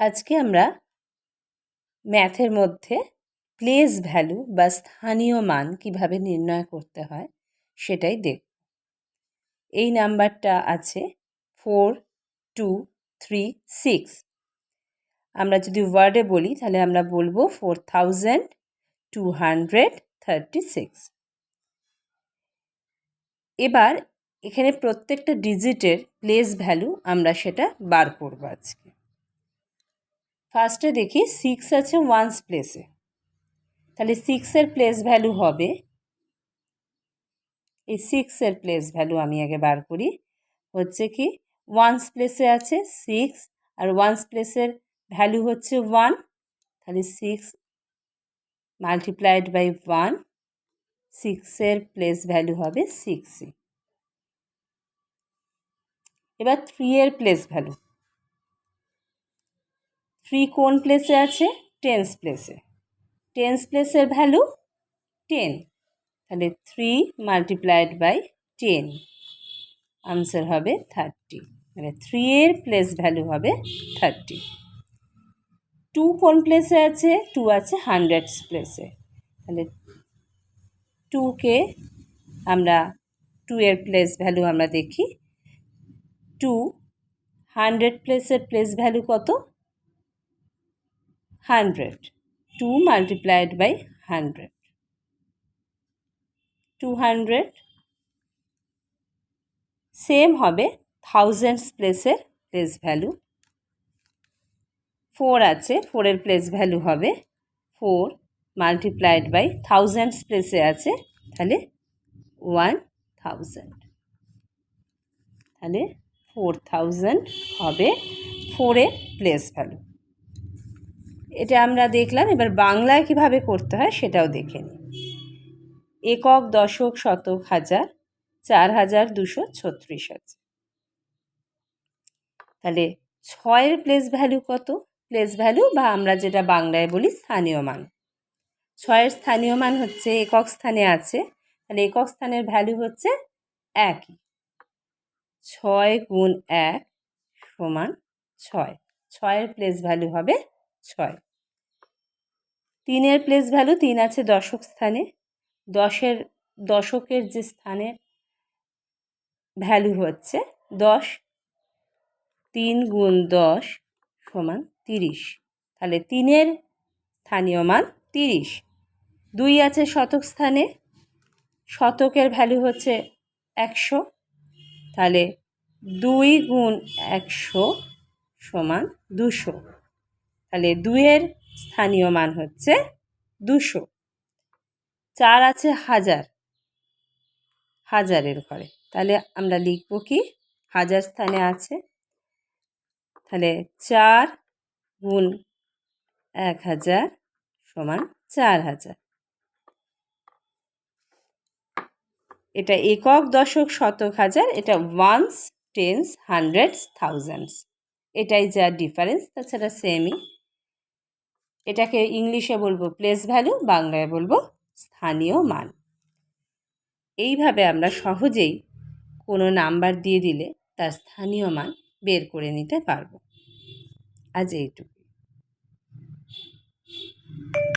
আজকে আমরা ম্যাথের মধ্যে প্লেস ভ্যালু বা স্থানীয় মান কীভাবে নির্ণয় করতে হয় সেটাই দেখব। এই নাম্বারটা আছে ফোর টু থ্রি সিক্স আমরা যদি ওয়ার্ডে বলি, তাহলে আমরা বলব four thousand two hundred thirty six এবার এখানে প্রত্যেকটা ডিজিটের প্লেস ভ্যালু আমরা সেটা বার করব আজকে। ফার্স্টে দেখি সিক্স আছে ওয়ান্স প্লেসে তাহলে সিক্সের প্লেস ভ্যালু হবে, এই সিক্সের প্লেস ভ্যালু আমি আগে বার করি, হচ্ছে কি ওয়ান্স প্লেসে আছে সিক্স আর ওয়ান্স প্লেসের ভ্যালু হচ্ছে ওয়ান তাহলে সিক্স মাল্টিপ্লাইড বাই ওয়ান সিক্সের প্লেস ভ্যালু হবে সিক্সই এবার থ্রি এর প্লেস ভ্যালু থ্রি কোন প্লেসে আছে? টেন্স প্লেসে টেন্স প্লেসের ভ্যালু টেন তাহলে three multiplied by ten answer হবে থার্টি মানে থ্রি এর প্লেস ভ্যালু হবে থার্টি টু কোন প্লেসে আছে? টু আছে হান্ড্রেডস প্লেসে তাহলে টুকে আমরা টু এর প্লেস ভ্যালু আমরা দেখি। টু হান্ড্রেড প্লেসের প্লেস ভ্যালু কত? Hundred two multiplied by hundred two hundred same হবে থাউজেন্ডস প্লেসের প্লেস ভ্যালু ফোর আছে ফোরের প্লেস ভ্যালু হবে ফোর মাল্টিপ্লাইড বাই থাউজেন্ডস প্লেসে আছে, তাহলে ওয়ান থাউজেন্ড তাহলে ফোর থাউজেন্ড হবে ফোরের প্লেস ভ্যালু এটা আমরা দেখলাম, এবার বাংলায় কীভাবে করতে হয় সেটাও দেখে নিই। একক, দশক, শতক, হাজার, চার হাজার, দুশো ছত্রিশ আছে তাহলে ছয়ের প্লেস ভ্যালু কত? প্লেস ভ্যালু বা আমরা যেটা বাংলায় বলি স্থানীয় মান। ছয়ের স্থানীয় মান হচ্ছে, একক স্থানে আছে, তাহলে একক স্থানের ভ্যালু হচ্ছে একই। ছয় গুণ এক সমান ছয়। ছয়ের প্লেস ভ্যালু হবে ছয়। তিনের প্লেস ভ্যালু তিন আছে দশক স্থানে। দশের, দশকের যে স্থানের ভ্যালু হচ্ছে দশ তিন গুণ দশ সমান তিরিশ। তাহলে তিনের স্থানীয় মান তিরিশ। দুই আছে শতক স্থানে, শতকের ভ্যালু হচ্ছে একশো। তাহলে দুই গুণ একশো সমান দুশো। তাহলে দুইয়ের স্থানীয় মান হচ্ছে দুশো। চার আছে হাজার। হাজারের ঘরে। তাহলে আমরা লিখব কি? হাজার স্থানে আছে। তাহলে চার গুণ এক হাজার সমান চার হাজার। এটা একক দশক শতক হাজার, এটা ওয়ান্স টেন্স হান্ড্রেডস থাউজেন্ডস এটাই যা ডিফারেন্স তাছাড়া সেমই এটাকে ইংলিশে বলব প্লেস ভ্যালু বাংলায় বলব স্থানীয় মান। এইভাবে আমরা সহজেই কোনো নাম্বার দিয়ে দিলে তার স্থানীয় মান বের করে নিতে পারব। আজ এইটুকু